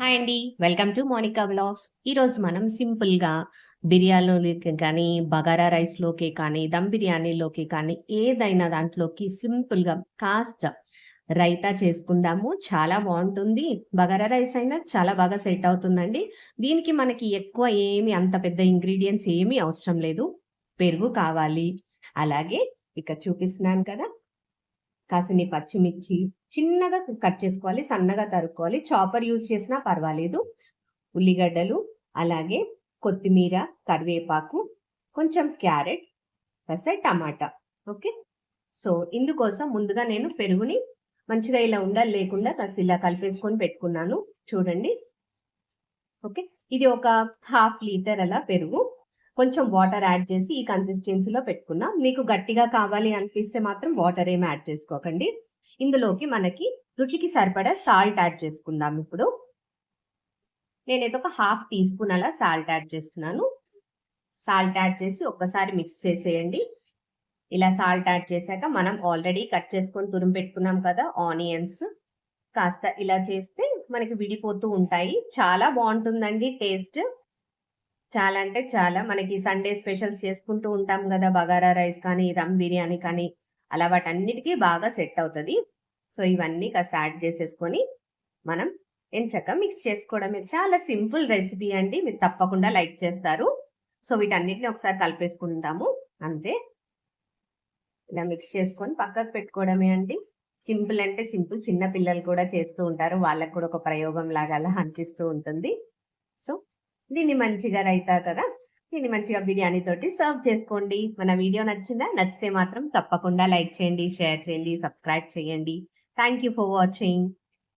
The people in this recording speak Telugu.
హాయ్ అండి. Welcome to Monica vlogs. ఈరోజు మనం సింపుల్గా బిర్యానీలోకి కానీ బగారా రైస్లోకి కానీ దమ్ బిర్యానీలోకి కానీ ఏదైనా దాంట్లోకి సింపుల్గా కాస్త రైతా చేసుకుందాము. చాలా బాగుంటుంది. బగారా రైస్ అయినా చాలా బాగా సెట్ అవుతుందండి. దీనికి మనకి ఎక్కువ ఏమి అంత పెద్ద ఇంగ్రీడియంట్స్ ఏమీ అవసరం లేదు. పెరుగు కావాలి. అలాగే ఇక్కడ చూపిస్తున్నాను కదా. కాసిని పచ్చిమిర్చి చిన్నగా కట్ చేసుకోవాలి సన్నగా తరుక్కోవాలి. చాపర్ యూజ్ చేసినా పర్వాలేదు. ఉల్లిగడ్డలు అలాగే కొత్తిమీర కరివేపాకు కొంచెం క్యారెట్ కాసే టమాటా. ఓకే? సో ఇందుకోసం ముందుగా నేను పెరుగుని మంచిగా ఇలా ఉండాలి లేకుండా కాస్త ఇలా కలిపేసుకొని పెట్టుకున్నాను. చూడండి. ఓకే? ఇది ఒక హాఫ్ లీటర్ అలా పెరుగు. కొంచెం వాటర్ యాడ్ చేసి ఈ కన్సిస్టెన్సీలో పెట్టుకున్నాం మీకు గట్టిగా కావాలి అనిపిస్తే మాత్రం వాటర్ ఏమి యాడ్ చేసుకోకండి. ఇందులోకి మనకి రుచికి సరిపడా సాల్ట్ యాడ్ చేసుకుందాం ఇప్పుడు. నేనైతే ఒక హాఫ్ టీ స్పూన్ అలా సాల్ట్ యాడ్ చేస్తున్నాను. సాల్ట్ యాడ్ చేసి ఒక్కసారి మిక్స్ చేసేయండి. ఇలా సాల్ట్ యాడ్ చేశాక మనం ఆల్రెడీ కట్ చేసుకొని తురిమి పెట్టుకున్నాం కదా ఆనియన్స్ కాస్త ఇలా చేస్తే మనకి విడిపోతూ ఉంటాయి. చాలా బాగుంటుందండి టేస్ట్ చాలా అంటే చాలా. మనకి సండే స్పెషల్స్ చేసుకుంటూ ఉంటాం కదా బగారా రైస్ కానీ దమ్ బిర్యానీ కానీ. అలా వాటన్నిటికీ బాగా సెట్ అవుతుంది. సో ఇవన్నీ కాస్త యాడ్ చేసేసుకొని మనం ఎంచక్క మిక్స్ చేసుకోవడమే. చాలా సింపుల్ రెసిపీ అండి. మీరు తప్పకుండా లైక్ చేస్తారు. సో వీటన్నిటిని ఒకసారి కలిపేసుకుంటాము అంతే. ఇలా మిక్స్ చేసుకొని పక్కకు పెట్టుకోవడమే అండి. సింపుల్ అంటే సింపుల్. చిన్న పిల్లలు కూడా చేస్తూ ఉంటారు. వాళ్ళకు కూడా ఒక ప్రయోగం లాగా అలా అనిపిస్తూ ఉంటుంది. సో దీన్ని మంచిగా రైతా కదా దీన్ని మంచిగా బిర్యానీ తోటి సర్వ్ చేసుకోండి. మన వీడియో నచ్చిందా? నచ్చితే మాత్రం తప్పకుండా లైక్ చేయండి షేర్ చేయండి సబ్స్క్రైబ్ చేయండి. Thank you for watching